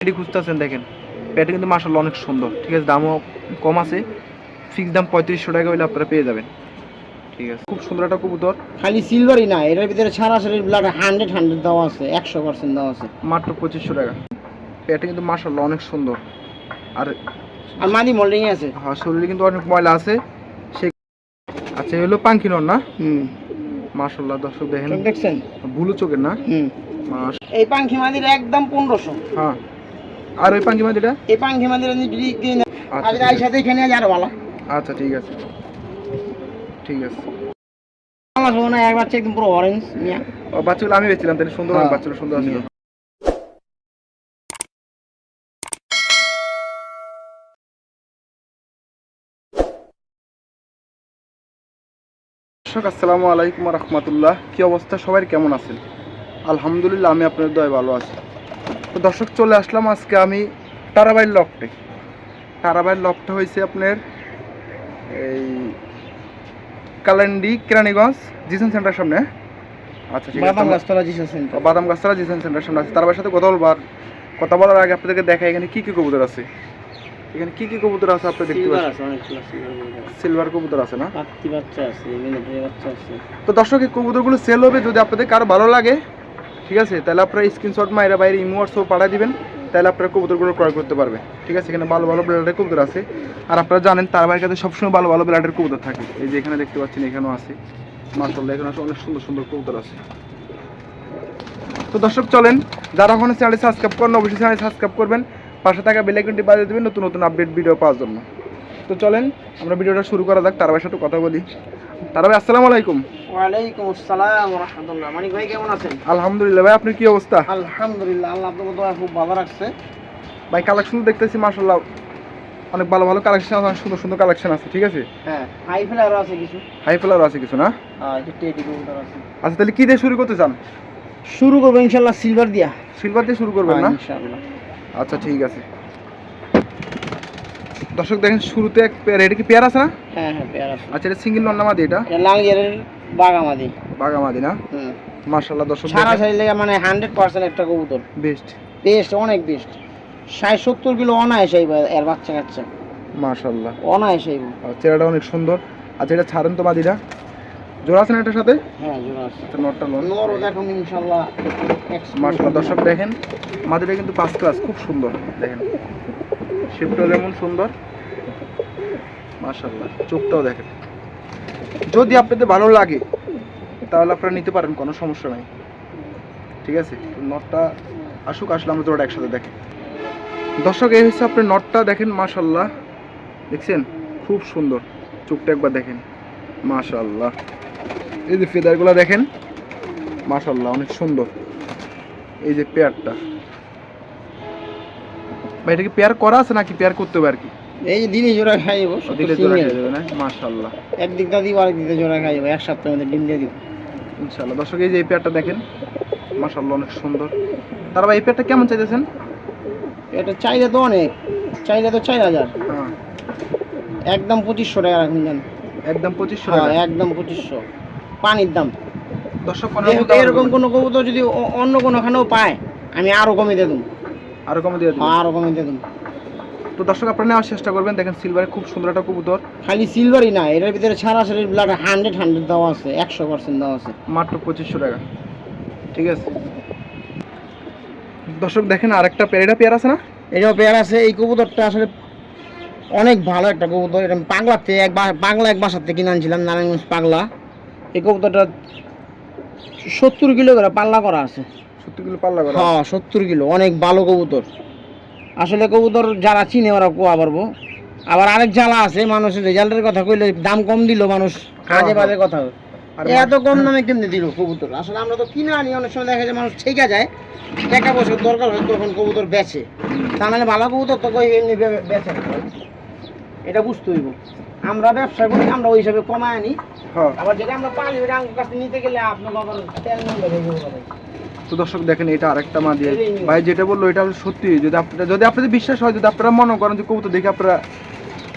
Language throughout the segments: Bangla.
এটি খুঁজতেছেন দেখেন। প্যাটটা কিন্তু মাসাল্লাহ অনেক সুন্দর। ঠিক আছে দামও কম আছে। ফিক্স দাম পঁয়ত্রিশশো টাকা হলে আপনারা পেয়ে যাবেন। ঠিক আছে। খুব সুন্দর একটা কবুতর। খালি সিলভারই না এটার ভিতরে সরাসরি ব্লাড হান্ড্রেড হান্ড্রেড দেওয়া আছে একশো পার্সেন্ট দেওয়া আছে। মাত্র পঁচিশশো টাকা। প্যাটটা কিন্তু মাসাল্লাহ অনেক সুন্দর। আর আর মাদি মোল্ডিং আছে। হ্যাঁ শরীরে কিন্তু অনেক ময়লা আছে। সে আচ্ছা এই হলো পাঙ্কিনর না? হুম। মাসাল্লাহ দর্শক দেখেন। দেখছেন? বুলু চোখের না? হুম। এই পাঙ্খি মাদির একদম পনেরোশো। হ্যাঁ। আর ওই পাঙ্কি মাদিটা এই যদি নেন, আচ্ছা আজকে এই সাথে এখানে আরও ভালো আচ্ছা ঠিক আছে। ঠিক আছে। আমার এক বাচ্চা একদম পুরো অরেঞ্জ মিয়া ও বাচ্চাগুলো আমি বেছিলাম তাহলে সুন্দর হ্যাঁ। বাচ্চাগুলো সুন্দর দর্শক আসসালামু আলাইকুম রহমতুল্লাহ। কি অবস্থা? সবাই কেমন আছেন? আলহামদুলিল্লাহ আমি আপনাদের দয় ভালো আছি। তো দর্শক চলে আসলাম আজকে আমি তারাবাইয়ের লকটে তারাবাইয়ের লকটা হয়েছে আপনার এই কালান্ডি কেরানীগঞ্জ জিসন সেন্টার সামনে হ্যাঁ? আচ্ছা ঠিক আছে বাদাম গাছতলা জিসা সেন্টার। বাদাম গাছতলা জিসন সেন্টার সামনে আছে। তারাবাইয়ের সাথে কথা বলবার কথা বলার আগে আপনাদেরকে দেখা এখানে কি কি কবুতর আছে? এখানে কি কি কবুতর আছে আপনি দেখতে পাচ্ছেন? সিলভার কবুতর আছে। না? পাত্তি বাচ্চা আছে বাচ্চা আছে। তো দর্শক এই কবুতরগুলো সেল হবে যদি আপনাদের কারও ভালো লাগে ঠিক আছে? তাহলে আপনারা স্ক্রিনশট মাইরা বাইরে ইমো হোয়াটসঅ্যাপ পাঠিয়ে দিবেন, তাহলে আপনারা কবুতরগুলো ক্রয় করতে পারবে। ঠিক আছে? এখানে ভালো ভালো ব্লাডের কবুতর আছে। আর আপনারা জানেন তার বাইরের কাছে সবসময় ভালো ভালো ব্লাডের কবুতর থাকে। এই যে এখানে দেখতে পাচ্ছেন, এখানেও আছে। মার্শাল্লাহ এখানে অনেক সুন্দর সুন্দর কবুতর আছে। তো দর্শক, চলেন, যারা ওখানে চ্যানেল সাবস্ক্রাইব করেন অবশ্যই চ্যানেল সাবস্ক্রাইব করবেন। পাশে থাকা বেলাইকনটি বাজিয়ে দেবেন নতুন নতুন আপডেট ভিডিও পাওয়ার জন্য। তো চলেন, আমরা ভিডিওটা শুরু করা যাক তার সাথে কথা বলি। তার ভাই আসসালামু আলাইকুম। ওয়ালাইকুম আসসালাম রহমতুল্লাহ মানিক ভাই কেমন আছেন? আলহামদুলিল্লাহ ভাই আপনার কি অবস্থা? আলহামদুলিল্লাহ আল্লাহ আপনাকে দোয়া খুব ভালো রাখছে। ভাই কালেকশন দেখতেছি মাশাল্লাহ অনেক ভালো ভালো কালেকশন আছে সুন্দর সুন্দর কালেকশন আছে ঠিক আছে? হ্যাঁ হাই ফ্লাওয়ার আছে কিছু। হাই ফ্লাওয়ার আছে কিছু না? আর যে টেডি কবুতর আছে। আচ্ছা তাহলে কি দিয়ে শুরু করতে চান? শুরু করব ইনশাল্লাহ সিলভার দিয়া। সিলভার দিয়ে শুরু করবেন না? হ্যাঁ, ইনশাল্লাহ আচ্ছা ঠিক আছে। দর্শক দেখেন শুরুতে এক পেয়ার এটা কি পেয়ার আছে না? হ্যাঁ হ্যাঁ পেয়ার আছে। আচ্ছা এটা সিঙ্গেল নন্নামাদি এটা? এটা লাল গিয়ারের বাগামাদি। বাগামাদি না? হুম। মার্শাল্লাহ দর্শক সারা সারি লেগে মানে হান্ড্রেড পার্সেন্ট একটা কবুতর। বেস্ট বেস্ট অনেক বেস্ট ষাট সত্তর কিলো অনায়াস আইব এর বাচ্চা কাচ্চা। মার্শাল্লাহ অনায়াস আইব চেহারাটা অনেক সুন্দর। আচ্ছা এটা ছাড়েন তো মাদিটা জোড়া আছে না এটার সাথে? হ্যাঁ জোড়া আছে। নটটা লোন। নরও দেখুন ইনশাল্লাহ মার্শাল্লাহ দর্শক দেখেন মাদিটা কিন্তু পাঁচ ক্লাস খুব সুন্দর দেখেন। শেপটাও যেমন সুন্দর। মার্শাল্লাহ চোখটাও দেখেন। যদি আপনাদের ভালো লাগে, তাহলে আপনারা নিতে পারেন, কোনো সমস্যা নাই। ঠিক আছে? নটটা আসুক, আসলে আমরা জোড়া একসাথে দেখেন দর্শক, এই হচ্ছে আপনি নটটা, দেখেন মাশাল্লাহ দেখছেন? খুব সুন্দর। চোখটা একবার দেখেন। মাশাল্লাহ এই যে ফেদারগুলো দেখেন মাশাল্লাহ অনেক সুন্দর। এই যে পেয়ারটা। ভাই, এটা কি পেয়ার করা আছে নাকি পেয়ার করতে হবে আর কি? এই দিনে জোড়া খাইব দিলে জোড়া যাবে না? মাশাল্লাহ একদিক দা দিব আরেক দিকে জোড়া খাইব এক সপ্তাহের মধ্যে ডিম দিয়ে দিব। ইনশাল্লাহ দর্শক এই যে এই পেয়ারটা দেখেন মাশাল্লাহ অনেক সুন্দর। তার ভাই এই পেয়ারটা কেমন চাইতেছেন? এটা চাইলে তো অনেক চাইলে তো চার হাজার। হ্যাঁ। একদম পঁচিশশো টাকা রাখুন জান। একদম পঁচিশশো হ্যাঁ টাকা একদম পঁচিশশো। পানির দাম। দর্শক এরকম কোনো কবুতর যদি অন্য কোনোখানেও পায় আমি আরও কমে দিয়ে দেবো। আরও কমে দিয়ে দিবেন আরও কমে দিয়ে দেবো। তো দর্শক আপনারা নেওয়ার চেষ্টা করবেন। দেখেন সিলভারে খুব সুন্দর একটা কবুতর। খালি সিলভারই না এটার ভিতরে সরাসরি ব্লাড হান্ড্রেড হান্ড্রেড দেওয়া আছে একশো পার্সেন্ট দেওয়া আছে। মাত্র পঁচিশশো টাকা। ঠিক আছে? দর্শক দেখেন আরেকটা পেয়ার পেয়ার আছে না? এটাও পেয়ার আছে এই কবুতরটা আসলে অনেক ভালো একটা কবুতর। এটা পাগলাতে এক পাগলা এক থেকে কিনে আনছিলাম নারায়ণগঞ্জ পাগলা। এই কবুতরটা সত্তর কিলো করে পাল্লা করা আছে। সত্যি কিলো পাল্লা করা হ্যাঁ সত্তর কিলো অনেক ভালো কবুতর। আসলে কবুতর যারা চিনে ওরা কোয়া পারব। আবার আরেক জ্বালা আছে মানুষের রেজাল্টের কথা কইলে দাম কম দিল মানুষ আজে বাজে কথা। এত কম দামে কেমনি দিল কবুতর? আসলে আমরা তো কিনে আনি অনেক সময় দেখা যায় মানুষ ঠেকা যায় টাকা পয়সার দরকার হয় তখন কবুতর বেচে। তা নাহলে ভালো কবুতর তো কই এমনি বেচে এটা বুঝতে হইব। আমরা ব্যবসা করি আমরা ওই হিসাবে কমায় আনি। হ্যাঁ। আবার যেটা আমরা পানি ওইটা আমার কাছে নিতে গেলে আপনার আবার তেল ভাই। তো দর্শক দেখেন এটা আরেকটা মা দিয়ে ভাই যেটা বলল এটা সত্যি। যদি আপনারা যদি আপনাদের বিশ্বাস হয় যদি আপনারা মনে করেন যে কবুতর দেখে আপনারা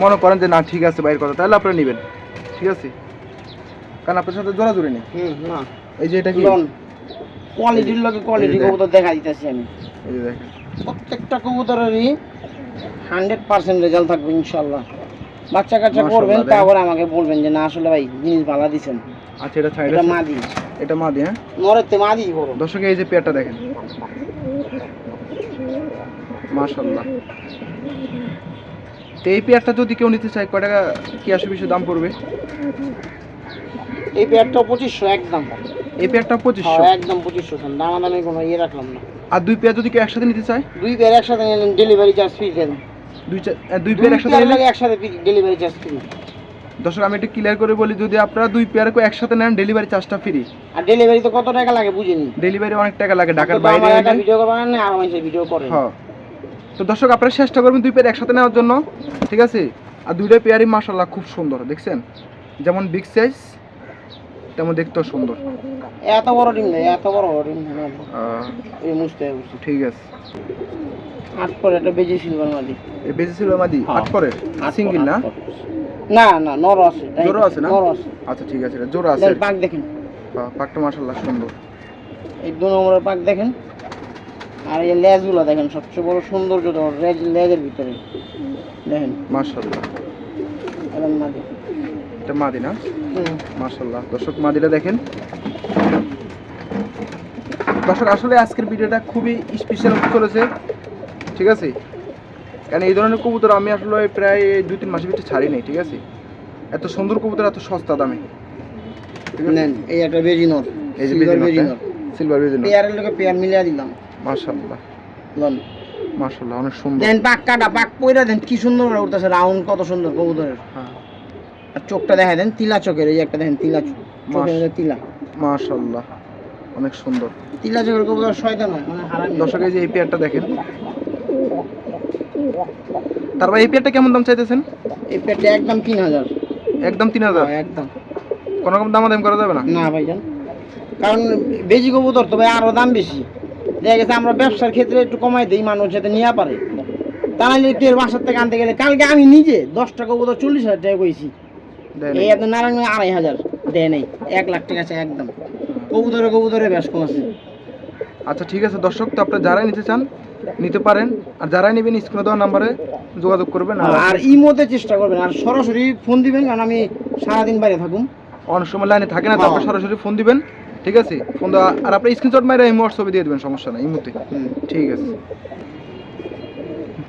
মনে করেন যে না ঠিক আছে বাইরের কথা তাহলে আপনারা নেবেন। ঠিক আছে? কারণ আপনার সাথে জোরাজুরি নেই। হুম না। এই যে এটা কি? কোয়ালিটির লগে কোয়ালিটি কবুতর দেখা দিতেছি আমি। এই দেখেন। প্রত্যেকটা কবুতরেরই হান্ড্রেড পার্সেন্ট রেজাল্ট থাকবে ইনশাল্লাহ বাচ্চা কাচ্চা করবেন। তারপরে আমাকে বলবেন যে না আসলে ভাই জিনিস ভালো দিছেন। আচ্ছা এটা সাইড এটা মাদি। এটা মাদি হ্যাঁ? নরের মাদি বড়। দর্শক এই যে পেয়ারটা দেখেন। মাশাল্লাহ তো এই পেয়ারটা যদি কেউ নিতে চায় কয় টাকা কি আসবে বেশি দাম পড়বে? এই পেয়ারটা পঁচিশশো একদম। এই পেয়ারটা পঁচিশশো? হ্যাঁ, একদম পঁচিশশো দামাদামি কোনো ইয়ে রাখলাম না। আর দুই পেয়ার যদি কেউ একসাথে নিতে চায়? দুই পেয়ার একসাথে নিলেন ডেলিভারি চার্জ ফ্রি দেন। দুই দুই পেয়ার একসাথে নিলে লাগে একসাথে ডেলিভারি চার্জ ফ্রি দর্শক আমি একটু ক্লিয়ার করে বলি যদি আপনারা দুই পেয়ার কেউ একসাথে নেন ডেলিভারি চার্জটা ফ্রি আর ডেলিভারি তো কত টাকা লাগে বুঝিনি? ডেলিভারি অনেক টাকা লাগে ঢাকার বাইরে ভিডিও করবেন না মানুষের ভিডিও করেন হ্যাঁ। তো দর্শক আপনারা চেষ্টা করবেন দুই পেয়ার একসাথে নেওয়ার জন্য ঠিক আছে? আর দুইটা পেয়ারই মাশাল্লাহ খুব সুন্দর দেখছেন? যেমন বিগ সাইজ তেমন দেখতেও সুন্দর। এত বড় ডিম নেই এত বড় ডিম ঠিক আছে। আট পরে একটা বেজি সিলভার মাদি। এই বেশি ছিল মাদি হ্যাঁ। আট আট সিঙ্গেল না? না না নর আছে। জোড়া আছে না? নর আছে। আচ্ছা ঠিক আছে এটা জোড়া আছে। পাক দেখেন। পাকটা মাশাল্লাহ সুন্দর। এই দু নম্বরের পাক দেখেন। আর এই লেজগুলো দেখেন সবচেয়ে বড় সৌন্দর্য লেজের ভিতরে। দেখেন। মাশাল্লাহ এরকম মাদি। এটা মাদি না? হুম। মাশাল্লাহ দর্শক মাদিটা দেখেন। দর্শক আসলে আজকের ভিডিওটা খুবই স্পেশাল চলেছে। ঠিক আছে? কারণ এই ধরনের কবুতর আমি আসলে প্রায় দুই তিন মাসের ভিতরে ছাড়ি নাই ঠিক আছে? এত সুন্দর কবুতর এত সস্তা দামে। নেন এই একটা এই যে? সিলভার পেয়ারের লোকে পেয়ার মিলিয়ে দিলাম। লন। অনেক সুন্দর। দেন পাক কাটা পাক পয়রা দেন কি সুন্দর উঠতেছে রাউন্ড কত সুন্দর কবুতরের। হ্যাঁ। আর চোখটা দেখা দেন তিলা চোখের এই একটা দেখেন তিলা চোখের অনেক সুন্দর। তিলা চোখের কবুতর শয়তান মানে হারামি। দর্শক এই যে এই পেয়ারটা দেখেন তারপর এই পেয়ারটা কেমন দাম চাইতেছেন? এই পেটে একদম তিন হাজার। একদম তিন হাজার? হ্যাঁ, একদম। কোনো রকম দামাদাম করা যাবে না? না ভাইজান। কারণ বেজি কবুতর তো ভাই আরও দাম বেশি। দেখা গেছে আমরা ব্যবসার ক্ষেত্রে একটু কমাই দিই মানুষ যাতে নিয়ে পারে। তা নাহলে একটু এর বাসার থেকে আনতে গেলে কালকে আমি নিজে দশটা কবুতর চল্লিশ হাজার টাকা কইছি। এই। আপনার নারায়ণ আড়াই হাজার দেয় নেই এক লাখ টাকা আছে একদম। কবুতরে কবুতরে বেশ কম আছে। আচ্ছা ঠিক আছে দর্শক তো আপনারা যারাই নিতে চান নিতে পারেন। আর যারাই নেবেন স্ক্রিনে দেওয়া নাম্বারে যোগাযোগ করবেন। আর আর ইমোতে চেষ্টা করবেন। আর সরাসরি ফোন দিবেন কারণ আমি সারাদিন বাইরে থাকুন অনেক সময় লাইনে থাকে না তো হ্যাঁ। সরাসরি ফোন দিবেন। ঠিক আছে? ফোন দেওয়া আর আপনি স্ক্রিনশট মারে এই হোয়াটসঅ্যাপে দিয়ে দেবেন সমস্যা নেই এই মুহূর্তে ঠিক আছে।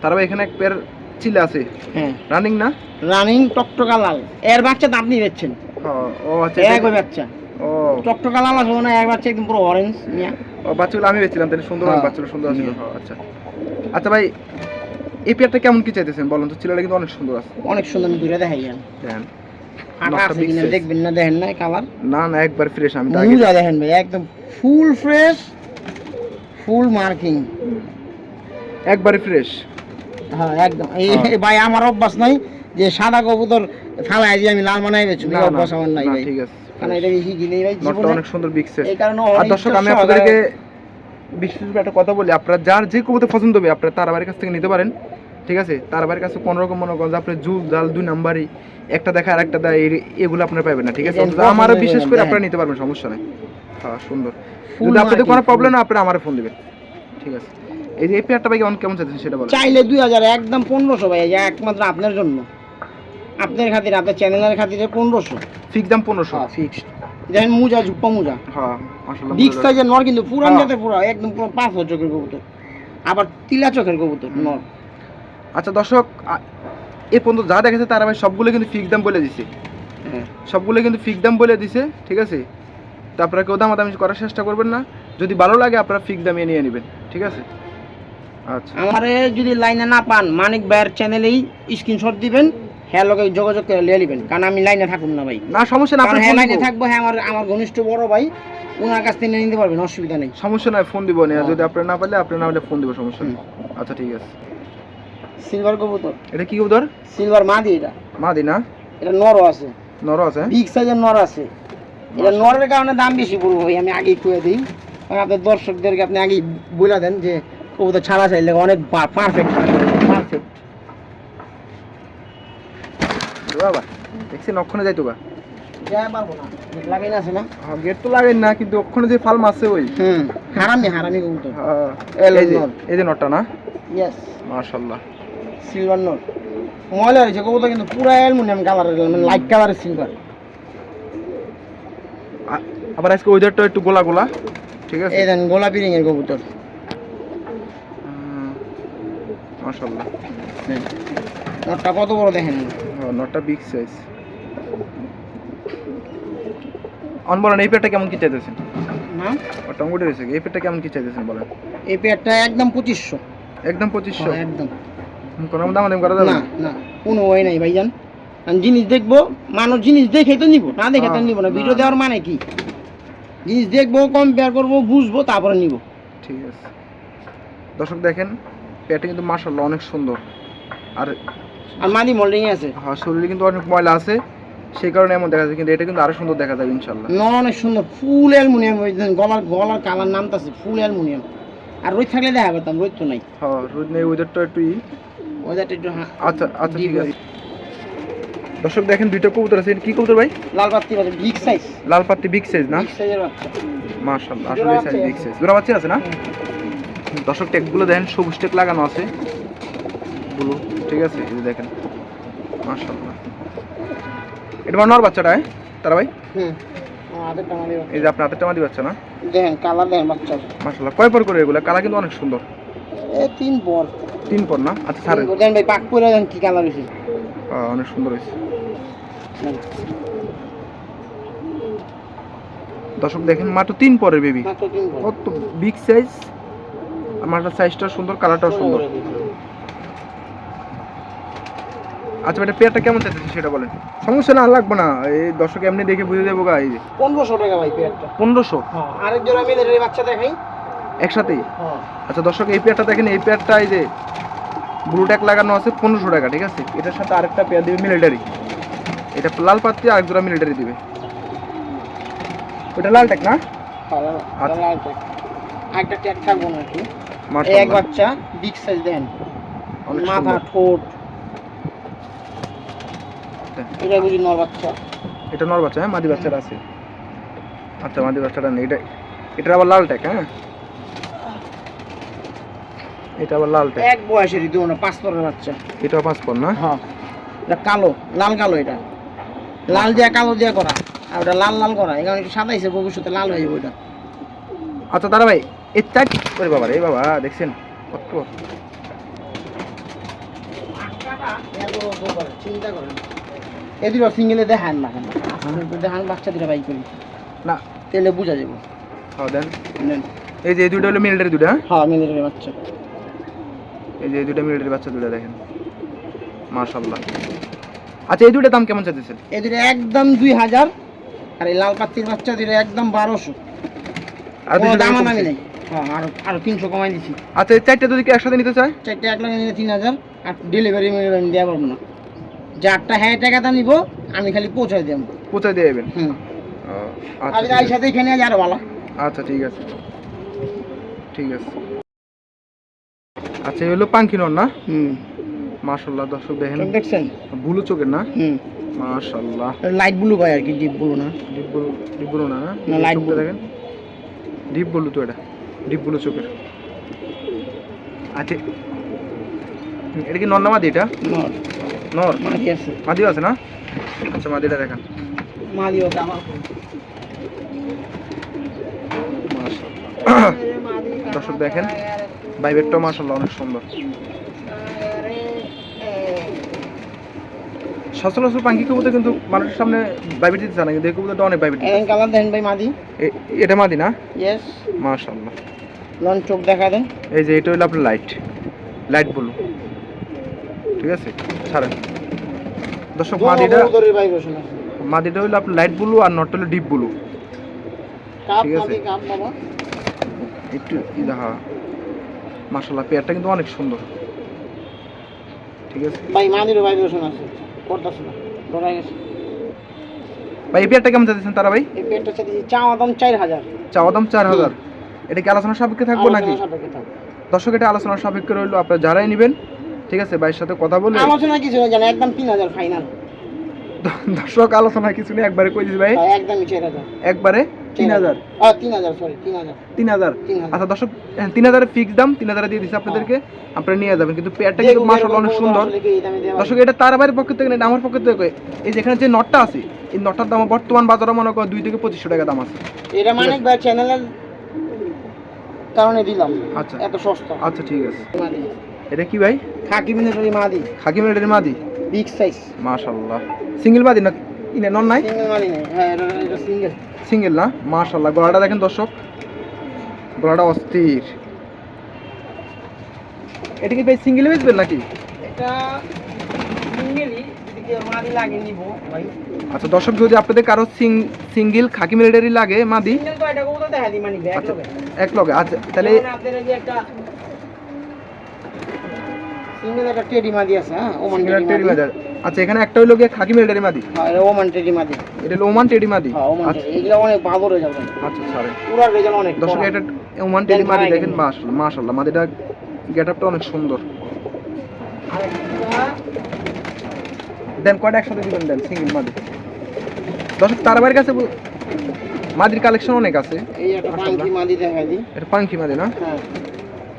তারপর এখানে এক পেয়ার চিলে আছে। হ্যাঁ। রানিং না? রানিং টকটকা লাল। এর বাচ্চা তো আপনি বেচছেন। হ্যাঁ, ও আচ্ছা এক বাচ্চা। ও। টকটকা লাল আছে না এক বাচ্চা একদম পুরো অরেঞ্জ মিয়া। ও বাচ্চাগুলো আমি বেছিলাম তাহলে সুন্দর হ্যাঁ। বাচ্চাগুলো সুন্দর আছে আচ্ছা। আচ্ছা ভাই এই পেয়ারটা কেমন কি চাইতেছেন বলুন তো? চিলাটা কিন্তু অনেক সুন্দর আছে। অনেক আমি দেখাই যান। দেখবেন না দেখেন না কালার না না একবার ফ্রেশ আমি দেখেন ভাই একদম ফুল ফ্রেশ ফুল মার্কিং একবারে ফ্রেশ হ্যাঁ একদম। এই হ্যাঁ। ভাই আমার অভ্যাস নাই যে সাদা কবুতর দিয়ে আমি লাল বেছি অভ্যাস আমার নাই ভাই। ঠিক আছে। কারণ এটা বেশি কিনে ভাই জীবনে অনেক সুন্দর বিগ সাইজ এই কারণে আর দর্শক আমি আপনাদেরকে বিশেষ করে একটা কথা বলি আপনারা যার যে কবুতর পছন্দ হবে আপনারা তার বাড়ির কাছ থেকে নিতে পারেন ঠিক আছে? তার বাড়ির কাছে কোনো রকম মনে করেন যে আপনি জুল জাল দুই নাম্বারই একটা দেখা আর একটা দেয় এগুলো আপনারা পাবেন না ঠিক আছে? আমারও বিশেষ করে হ্যাঁ। আপনারা নিতে পারবেন সমস্যা নেই। হ্যাঁ সুন্দর। যদি আপনাদের কোনো প্রবলেম না আপনারা আমারে ফোন দিবেন ঠিক আছে? এই যে এই পেয়ারটা ভাই কেমন কেমন চাইছেন সেটা বলেন। চাইলে দুই হাজার একদম পনেরোশো ভাই একমাত্র আপনার জন্য। আপনার খাতিরে আপনার চ্যানেলের খাতিরে পনেরোশো। ফিক্স দাম পনেরোশো। ফিক্সড দেখেন মুজা ঝুপ্পা মুজা। হ্যাঁ বিগ সাইজের নর কিন্তু পুরান হ্যাঁ। জাতের পুরা একদম পুরো পাঁচ হাজার চোখের কবুতর। আবার তিলা চোখের কবুতর নর। আচ্ছা দর্শক এ পর্যন্ত যা দেখেছে তারা ভাই সবগুলো কিন্তু ফিক্স দাম বলে দিছে। হ্যাঁ। সবগুলো কিন্তু ফিক্স দাম বলে দিছে ঠিক আছে? তো আপনারা কেউ দামাদামি করার চেষ্টা করবেন না। যদি ভালো লাগে আপনারা ফিক্স দামে নিয়ে নেবেন ঠিক আছে? আচ্ছা। আমারে যদি লাইনে না পান মানিক ভাইয়ের চ্যানেলেই স্ক্রিনশট দিবেন। হ্যাঁ লোকে যোগাযোগ করে লিয়ে নেবেন কারণ আমি লাইনে থাকুন না ভাই। না সমস্যা না হ্যাঁ লাইনে থাকব হ্যাঁ আমার আমার ঘনিষ্ঠ বড় ভাই ওনার কাছ থেকে নিতে পারবেন অসুবিধা নেই। সমস্যা নাই ফোন দিব না হ্যাঁ। যদি আপনারা না পারলে আপনারা না হলে ফোন দিব সমস্যা নেই। আচ্ছা ঠিক আছে। সিলভার কবুতর। এটা কি কবুতর? সিলভার মাদি এটা। মাদি না? এটা নরও আছে। নর আছে? বিগ সাইজের নর আছে। এটা নরের কারণে দাম বেশি পড়ব ভাই আমি আগেই খুঁয়ে দিই। কারণ আপনার দর্শকদেরকে আপনি আগেই বলে দেন যে কবুতর ছাড়া চাইলে অনেক পারফেক্ট যাই পারব না লাগাই না আছে না? গেট তো লাগেন না কিন্তু ওখানে যে ফার্ম আছে ওই। হারামি হারামি কবুতর এই যে নর। এই যে নটটা না? ইয়েস মাশাল্লাহ। সিলভার নোট ময়লা হয়েছে কবুতর কিন্তু পুরো অ্যালুমিনিয়াম কালারের মানে লাইট কালারের সিলভার আবার আজকে ওয়েদারটা একটু গোলা গোলা ঠিক আছে? এই দেন গোলাপি রিং এর কবুতর। হুম, মাশাল্লাহ। কত বড় দেখেন? নটটা বিগ সাইজ অন বলেন এই পেটটা কেমন কি চাইতেছেন? না ওটা উঠে রয়েছে এই পেটটা কেমন কি চাইতেছেন বলেন? এই পেয়ারটা একদম পঁচিশশো। একদম পঁচিশশো? একদম। কোনো দাম দাম করা যাবে না না? কোনো ওই নাই ভাইজান। আমি জিনিস দেখব মানুষ জিনিস দেখে তো নিব না দেখে তো হ্যাঁ, নিব না। ভিডিও দেওয়ার মানে কি? জিনিস দেখব কম্পেয়ার করব বুঝব তারপরে নিব। ঠিক আছে। দর্শক দেখেন পেটটা কিন্তু মাশাল্লাহ অনেক সুন্দর। আর আর মাদি মোল্ডিং আছে। হ্যাঁ শরীরে কিন্তু অনেক ময়লা আছে সেই কারণে এমন দেখা যায় কিন্তু এটা কিন্তু আরও সুন্দর দেখা যাবে ইনশাল্লাহ ন অনেক সুন্দর। ফুল অ্যালুমিনিয়াম গলার গলার কালার নামতাছে ফুল অ্যালুমিনিয়াম আর রোদ থাকলে দেখা পেতাম রোদ তো নাই। হ্যাঁ রোদ নেই ওয়েদারটা একটু ওয়েদারটা একটু আচ্ছা আচ্ছা ঠিক আছে। দর্শক দেখেন দুইটা কবুতর আছে কি কবুতর ভাই? লাল পাত্তি বিগ সাইজ লাল পাত্তি বিগ সাইজ না? বিগ সাইজের বাচ্চা। মাশাআল্লাহ আসলে সাইজ বিগ। সাইজ বাচ্চা আছে না? দর্শক টেকগুলো দেখেন সবুজ টেক লাগানো আছে। ব্লু ঠিক আছে এই দেখেন। মাশাআল্লাহ। এটা আমার নর বাচ্চাটা হ্যাঁ? তারা ভাই? হুম। এই যে আপনার হাতেরটা মাদি বাচ্চা না? দেখেন কালার দেখেন বাচ্চা মাশাআল্লাহ। কয় পর করে এগুলো? কালার কিন্তু অনেক সুন্দর। এ তিন পর। তিন পর না? আচ্ছা তিন দেখেন ভাই পাক করে দেখেন কি কালার হ্যাঁ, অনেক সুন্দর হয়েছে দর্শক দেখেন মাত্র তিন পরের বেবি পর। কত বিগ সাইজ আমারটার সাইজটা সুন্দর কালারটাও সুন্দর আচ্ছা এটা পেয়ারটা কেমন চাইতেছে সেটা বলেন। সমস্যা না লাগবে না। এই দর্শক এমনি দেখে বুঝে দেবো গা এই যে। পনেরোশো টাকা ভাই পেয়ারটা। পনেরোশো? হ্যাঁ আরেক জোড়া মিলে বাচ্চা দেখাই। একসাথেই? হ্যাঁ। আচ্ছা দর্শক এই পেয়ারটা দেখেন এই পেয়ারটা এই যে ব্লু ট্যাগ লাগানো আছে পনেরোশো টাকা ঠিক আছে? এটার সাথে আরেকটা পেয়ার দিবে মিলিটারি এটা লাল পাত্রি আরেক জোড়া মিলিটারি দিবে। ওটা লাল ট্যাগ না? আচ্ছা। আরেকটা ট্যাগ থাকব না এক বাচ্চা বিগ সাইজ দেন। মাথা ঠোঁট দেন। এটা বুঝি নর বাচ্চা। এটা নর বাচ্চা হ্যাঁ মাদি বাচ্চাটা আছে। আচ্ছা মাদি বাচ্চাটা নেই। এটা এটা আবার লাল ট্যাগ হ্যাঁ? এটা আবার লাল ট্যাগ এক বয়সেরই দেবো না পাঁচ পরের বাচ্চা। এটাও পাঁচ পর না? হ্যাঁ। এটা কালো লাল কালো এটা। লাল দিয়া কালো দিয়া করা আর ওটা লাল লাল করা। এখানে একটু সাদাইছে ভবিষ্যতে লাল হয়ে যাবে ওইটা আচ্ছা দাদা ভাই এর ট্যাগ ওরে বাবা রে বাবা দেখছেন? কত? চিন্তা করেন। এদিকে সিঙ্গেলে দেখান না কেন? দেখান বাচ্চা দুটা বাই করি। না। তেলে বুঝা যাব। হ্যাঁ দেন। এই যে এই দুটো হলো মিলিটারি দুটো হ্যাঁ? হ্যাঁ মিলে বাচ্চা। এই যে এই দুটো মিলিটারি বাচ্চা দুটো দেখেন। মাশাল্লাহ আচ্ছা এই দুটো দাম কেমন চাইতেছেন? এই দুটো একদম দুই হাজার আর এই লাল পাত্তির বাচ্চা দুটো একদম বারোশো। আর কোনো দাম আমি নেই। হ্যাঁ আরও আরও তিনশো কমাই দিছি। আচ্ছা এই চারটে যদি একসাথে নিতে চায়? চারটে এক লাখে নিলে তিন হাজার আর ডেলিভারি আমি দেওয়া পারব না। যারটা হ্যাঁ টাকাটা নিব আমি খালি পৌঁছাই দেবো পৌঁছায় দিয়ে দেবেন হুম। আচ্ছা যদি ঠিক সাথে এখানে আরও ভালো। আচ্ছা ঠিক আছে। ঠিক আছে। আচ্ছা হলো পাঙ্কিনর না? হুম। মাশাল্লাহ দর্শক দেখেন। দেখছেন? বুলু চোখের না? হুম। মাশাল্লাহ লাইট ব্লু পাই আর কি ডিপ ব্লু না? ডিপ ব্লু ডিপ ব্লু না না, লাইট ব্লু দেখেন। ডিপ ব্লু তো এটা। ডিপ ব্লু চোখের। আচ্ছা এটা কি নন্নামাদি এটা? নর মাদি আছে মাদিও আছে না? আচ্ছা মাদিটা দেখান। মাদি আছে আমার। দর্শক দেখেন বাইবেটটাও মাশাল্লাহ অনেক সুন্দর। সচরাচর পাঙ্কি কবুতর কিন্তু মানুষের সামনে বাইবেট দিতে চায় না কিন্তু এই কবুতরটা অনেক বাইবেট এখানে কালার দেন ভাই মাদি। এটা মাদি না? ইয়েস মাশাল্লাহ লন চোখ দেখা দেন। এই যে এটা হলো আপনার লাইট লাইট ব্লু ঠিক আছে? ছাড়েন। দর্শক মাদিটা মাদিটা হলো আপনার লাইট ব্লু আর নটটা হলো ডিপ ব্লু ঠিক আছে। একটু দেখা। মাশাল্লাহ পেয়ারটা কিন্তু অনেক সুন্দর। ঠিক আছে? ভাই ভাইব্রেশন আছে করতেছে না ধরা গেছে। ভাই এই পেয়ারটা কেমন চাইছেন তারা ভাই? এই পেটটা চাইছি চাওয়া দাম চার হাজার। চাওয়া দাম চার হাজার। এটা কি আলোচনা সাপেক্ষে থাকব নাকি। দর্শক এটা আলোচনা সাপেক্ষে রইল। আপনারা যারাই নেবেন ঠিক আছে ভাইয়ের সাথে কথা বলে আলোচনা কিছু না জানে একদম তিন হাজার ফাইনাল দর্শক আলোচনা কিছু নেই একবারে কই দিস ভাই? হ্যাঁ, একদমই চার হাজার একবারে তিন হাজার? তিন হাজার সরি তিন হাজার। তিন হাজার? আচ্ছা দর্শক তিন হাজারের ফিক্স দাম তিন হাজারে দিয়ে দিচ্ছে আপনাদেরকে আপনারা নিয়ে যাবেন কিন্তু পেয়ারটা কিন্তু দেখুন, অনেক সুন্দর। দর্শক এটা তার বাড়ির পক্ষ থেকে না আমার পক্ষ থেকে। এই যেখানে যে নটটা আছে এই নটটার দাম বর্তমান বাজারে মনে করো দুই থেকে পঁচিশশো টাকা দাম আছে। এটা ভাই চ্যানেলের কারণে দিলাম। আচ্ছা। এত সস্তা। আচ্ছা ঠিক আছে। মাদি এটা কি ভাই? খাকি মিলিটারি মাদি। খাকি মিনিটের মাদি? বিগ সাইজ মাশাল্লাহ সিঙ্গেল মাদি না ইনে নন নাই? সিঙ্গেল মাদি নেই। হ্যাঁ এটা সিঙ্গেল সিঙ্গেল না? মাশাল্লাহ গলাটা দেখেন দর্শক। গলাটা অস্থির। এটা কি ভাই সিঙ্গেল বেচবেন নাকি? এটা সিঙ্গেলই যদি মাদি লাগে নিব ভাই। আচ্ছা দর্শক যদি আপনাদের কারও সিঙ্গেল খাকি মিলিটারি লাগে মাদি? তো এটা কবুতর দেখা দিই মানিক এক আচ্ছা এক লগে। আচ্ছা তাহলে একটা সিঙ্গেল একটা টেডি মাদি আছে হ্যাঁ? ওমান টেডি টেডি মাদি। মাদি আচ্ছা এখানে একটা গিয়ে খাকি মাদি? হ্যাঁ এটা ওমান টেডি মাদি। এটা হলো ওমান টেডি মাদি? হ্যাঁ ওমান এগুলো অনেক ভালো রেজাল্ট আচ্ছা সরি পুরা রেজাল্ট অনেক দর্শক এটা ওমান টেডি মাদি দেখেন গেল। মাশাল্লাহ মাশাল্লাহ মাদিটা গেটআপটা অনেক সুন্দর। আরেকটা দেন কয়টা একসাথে দিবেন দেন সিঙ্গেল মাদি? দর্শক তার বাড়ির কাছে মাদির কালেকশন অনেক আছে। এই একটা পাঙ্কি মাদি দেখা দিই। এটা পাঙ্কি মাদি না? হ্যাঁ।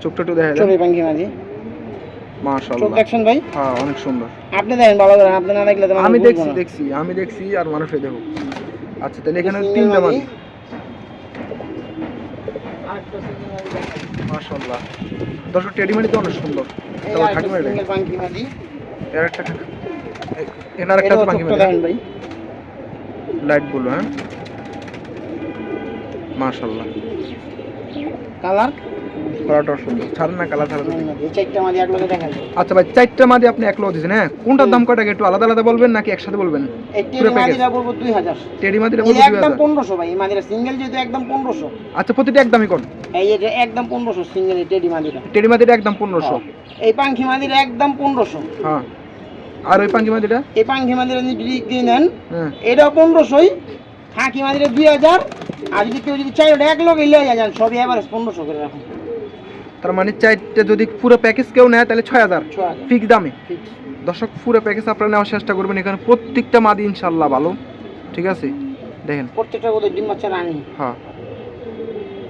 চোখটা একটু দেখা যায় পাঙ্কি মাদি। চোখ দেখছেন ভাই? হ্যাঁ অনেক সুন্দর। আপনি দেখেন ভালো করে আপনি না দেখলে তো আমি দেখছি দেখছি আমি দেখছি আর মানুষে দেখো। আচ্ছা তাহলে এখানে তিনটা দর্শক তো অনেক সুন্দর। খাকি এর একটা এনার একটা ভাই। লাইটগুলো হ্যাঁ? মাশাল্লাহ কালার কলাটা সুন্দর ছাড়েন না যায় আচ্ছা ভাই চারটা মাদি আপনি এক লোক দিয়েছেন হ্যাঁ? কোনটার দাম কয়টা একটু আলাদা আলাদা বলবেন নাকি একসাথে বলবেন? পুরো দুই হাজার। টেডি বলব একদম পনেরোশো ভাই এই মাদিটা সিঙ্গেল যেহেতু একদম পনেরোশো। আচ্ছা প্রতিটা একদমই কোন এই এটা একদম পনেরোশো সিঙ্গেল টেডি টেডি একদম পনেরোশো। এই মাদিটা একদম পনেরোশো। হ্যাঁ। আর ওই এই যদি নেন হ্যাঁ। এটাও পনেরোশোই। ফাঁকি মাদিটা দুই হাজার। আর যদি কেউ যদি চাই ওটা এক লোক এলে যান সবই পনেরোশো করে রাখুন। তার মানে চারটে যদি পুরো প্যাকেজ কেউ নেয় তাহলে ছয় হাজার। ফিক্স দামে। দর্শক পুরো প্যাকেজ আপনারা নেওয়ার চেষ্টা করবেন। এখানে প্রত্যেকটা মাদি ইনশাল্লাহ ভালো। ঠিক আছে? দেখেন। প্রত্যেকটা ওদের ডিম বাচ্চা রানি। হ্যাঁ।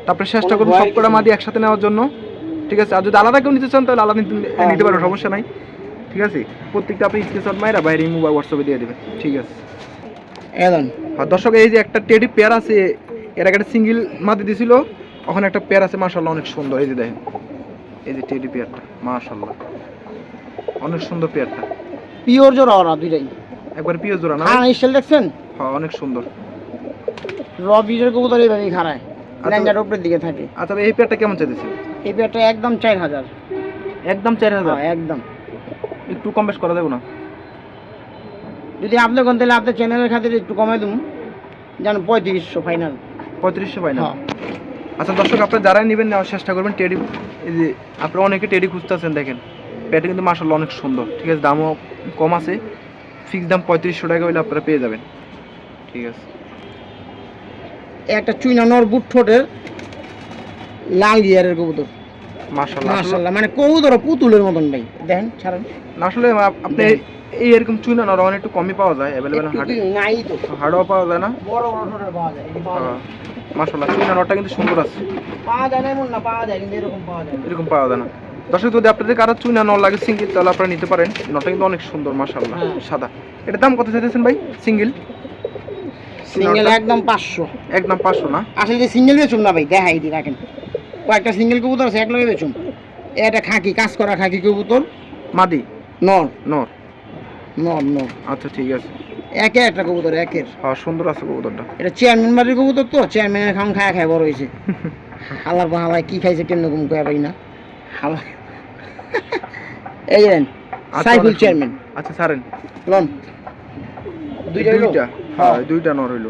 তারপরে চেষ্টা করব সবকটা মাদি একসাথে নেওয়ার জন্য। ঠিক আছে? আর যদি আলাদা কেউ নিতে চান তাহলে আলাদা নিতে হ্যাঁ, হ্যাঁ। সমস্যা নাই। ঠিক আছে? প্রত্যেকটা আপনি স্ক্রিনশট মাইরা বাইরে মোবাইল হোয়াটসঅ্যাপে দিয়ে দেবেন। ঠিক আছে? এদন আর দর্শক এই যে একটা টেডি পেয়ার আছে এর একটা সিঙ্গেল মাদি দিছিল ওখানে একটা পেয়ার আছে মাশাল্লাহ অনেক সুন্দর। এই যে দেখেন। এই যে টেডি পেয়ারটা মাশাল্লাহ অনেক সুন্দর পেয়ারটা। পিওর জোড়া ওরা দুইটাই। একবার পিও জোড়া না হ্যাঁ স্টাইল দেখছেন? হ্যাঁ অনেক সুন্দর। র বিজের কবুতর এইভাবেই খারায় আচ্ছা। ল্যাঙ্গার উপরের দিকে থাকে। আচ্ছা এই পেয়ারটা কেমন চাইতেছে এই পেয়ারটা একদম চার হাজার। একদম চার হাজার? হ্যাঁ একদম। একটু কম বেশ করা যাবে না? যদি আপনি কোন তাহলে আপনার চ্যানেলের খাতিরে একটু কমাই দিন জান পঁয়ত্রিশশো ফাইনাল পঁয়ত্রিশশো হ্যাঁ। আচ্ছা দর্শক আপনারা যারাই নেবেন নেওয়ার চেষ্টা করবেন টেডি এই যে আপনারা অনেকে টেডি খুঁজতেছেন দেখেন। পেয়ারটা কিন্তু মাসাল্লাহ অনেক সুন্দর। ঠিক আছে দামও কম আছে। ফিক্স দাম পঁয়ত্রিশশো টাকা হলে আপনারা পেয়ে যাবেন। ঠিক আছে। একটা চুইনা নর বুট ঠোঁটের লাল গিয়ারের কবুতর। মাসাল্লাহ মানে কবুতর পুতুলের মতন ভাই। দেখেন ছাড়েন। আসলে আপনি এই এরকম চুইনা নর অনেক একটু কমই পাওয়া যায় অ্যাভেলেবেল হাট নাই তো। হাটও পাওয়া যায় না। বড় বড় পাওয়া যায়। মাসাল্লাহ নরটা কিন্তু সুন্দর আছে। পাওয়া যায় না এমন না পাওয়া যায় কিন্তু এরকম পাওয়া যায়। এরকম পাওয়া যায় না। দর্শক যদি আপনাদের কারও নর লাগে সিঙ্গেল তাহলে আপনারা নিতে পারেন। নরটা কিন্তু অনেক সুন্দর মাসাল্লাহ হ্যাঁ। সাদা। এটার দাম কত চাইতেছেন ভাই? সিঙ্গেল? সিঙ্গেল একদম পাঁচশো। একদম পাঁচশো না? আসলে যে সিঙ্গেল বেচুন না ভাই দেখাই দি রাখেন। কয়েকটা সিঙ্গেল কবুতর আছে এক লগে বেচুন এটা খাকি কাজ করা খাকি কবুতর। মাদি? নর। নর। নর নর। আচ্ছা ঠিক আছে। একে একটা কবুতর একের। হ্যাঁ সুন্দর আছে কবুতরটা। এটা চেয়ারম্যান বাড়ির কবুতর তো চেয়ারম্যানের খাম খায় খায় বড় হয়েছে। হালার পা কি খাইছে কেমন কম কয়া পাই না। এই যে আচ্ছা, সাইফুল চেয়ারম্যান আচ্ছা ছাড়েন। লন। দুইটা? দুইটা হ্যাঁ দুইটা নর হইল।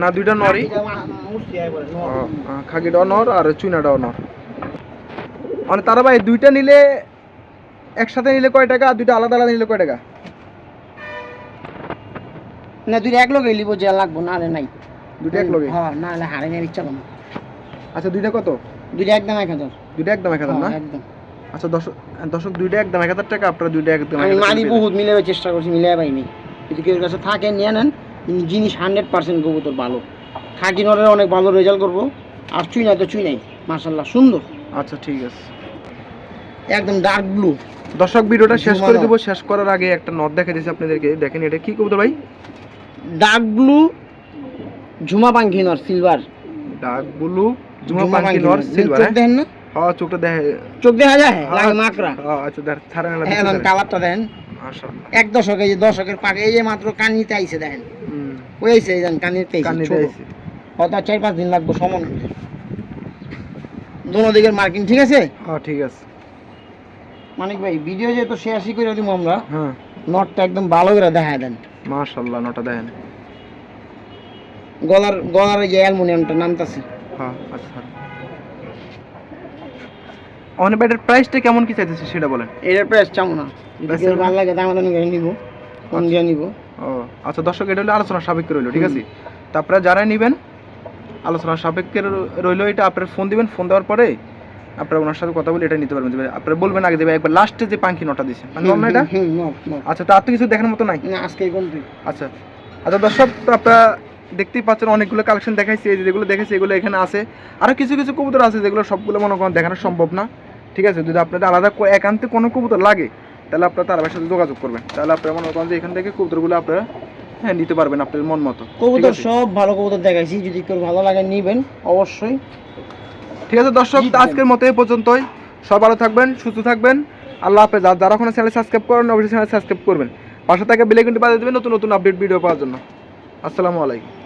না দুইটা নরই। খাগিটাও নর আর চুইনাটাও নর। মানে তারা ভাই দুইটা নিলে একসাথে নিলে কয় টাকা আর দুইটা আলাদা আলাদা নিলে কয় টাকা? না দুইটা এক লগে লিব যে লাগবো না রে নাই। দুইটা এক লগে? হ্যাঁ না হলে হারে নিয়ে ইচ্ছা আচ্ছা দুইটা কত? দুইটা একদম এক হাজার। দুইটা একদম এক হাজার না? হ্যাঁ, একদম। আচ্ছা দশ দশক দুইটা একদম এক হাজার টাকা আপনারা দুইটা একদম আমি টাকা বহুত মিলাবার চেষ্টা করছি মিলাই পাইনি। যদি কেউ কাছে থাকে নিয়ে নেন। জিনিস হান্ড্রেড পার্সেন্ট কবুতর ভালো। খাকি নরের অনেক ভালো রেজাল্ট করব। আর চুই না তো চুই নাই। মার্শাল্লাহ সুন্দর। আচ্ছা ঠিক আছে। একদম ডার্ক ব্লু দর্শক ভিডিওটা শেষ করে দেবো। শেষ করার আগে একটা নট দেখা দিয়েছি আপনাদেরকে। দেখেন এটা কি কবুতর ভাই? ডার্ক ব্লু ঝুমা পাঙ্খি নর সিলভার ডাক ব্লু নর সিলভার চোখ দেখেন না? হ্যাঁ চোখটা দেখে। চোখ দেখা যায়? লাগে মাকড়া। হ্যাঁ আচ্ছা ছাড়া না হ্যাঁ কালারটা দেখেন এক দশক এই যে দশকের পাকে এই যে মাত্র কানিতে আইছে দেখেন। ওই আইছে এই কানিতে আইছে দিয়েছি চার পাঁচ দিন লাগবে সমন দোনো দিকের মার্কিং ঠিক আছে? হ্যাঁ ঠিক আছে। মানিক ভাই ভিডিও যেহেতু শেয়ারই করে দিব আমরা হ্যাঁ। নটটা একদম ভালো করে দেখা দেন। মাশাআল্লাহ নটা দেখেন গলার গলার এই যে অ্যালমোনিয়ামটা নামতাছে। হ্যাঁ আচ্ছা। অনেক ব্যাটের প্রাইসটা কেমন কি চাইতেছে সেটা বলেন। এটার প্রাইস চামো না। যদি? ভালো লাগে দাম দামি করে নিব। কোন দিয়ে নিব? ও আচ্ছা দর্শক এটা হলো আলোচনা সাপেক্ষে রইল ঠিক আছে? তা আপনারা যারাই নেবেন আলোচনা সাপেক্ষে রইল এটা আপনার ফোন দিবেন ফোন দেওয়ার পরে আপনারা ওনার সাথে কথা বলে এটা নিতে পারবেন। যে আপনারা বলবেন আগে দেবে একবার লাস্টে যে পাঙ্কি নটা দিছে মানে এটা। আচ্ছা তার তো কিছু দেখার মতো নাই? আজকে আচ্ছা। আচ্ছা দর্শক তো আপনারা দেখতেই পাচ্ছেন অনেকগুলো কালেকশন দেখাইছি। এই যেগুলো দেখেছি এগুলো এখানে আছে। আরও কিছু কিছু কবুতর আছে যেগুলো সবগুলো মনে করেন দেখানো সম্ভব না। ঠিক আছে যদি আপনাদের আলাদা একান্তে কোনো কবুতর লাগে তাহলে আপনারা তার সাথে যোগাযোগ করবেন। তাহলে আপনারা মনে করেন যে এখান থেকে কবুতরগুলো আপনারা হ্যাঁ নিতে পারবেন আপনাদের মন মতো। কবুতর সব ভালো কবুতর দেখাইছি। যদি কেউ ভালো লাগে নিবেন অবশ্যই। ঠিক আছে দর্শক আজকের মতো এই পর্যন্তই। সব ভালো থাকবেন সুস্থ থাকবেন। আল্লাহ হাফেজ। আর যারা কোনো চ্যানেল সাবস্ক্রাইব করেন অবশ্যই চ্যানেল সাবস্ক্রাইব করবেন। পাশে থেকে বেলাইকনটি বাজিয়ে দেবেন নতুন নতুন আপডেট ভিডিও পাওয়ার জন্য। আসসালামু আলাইকুম।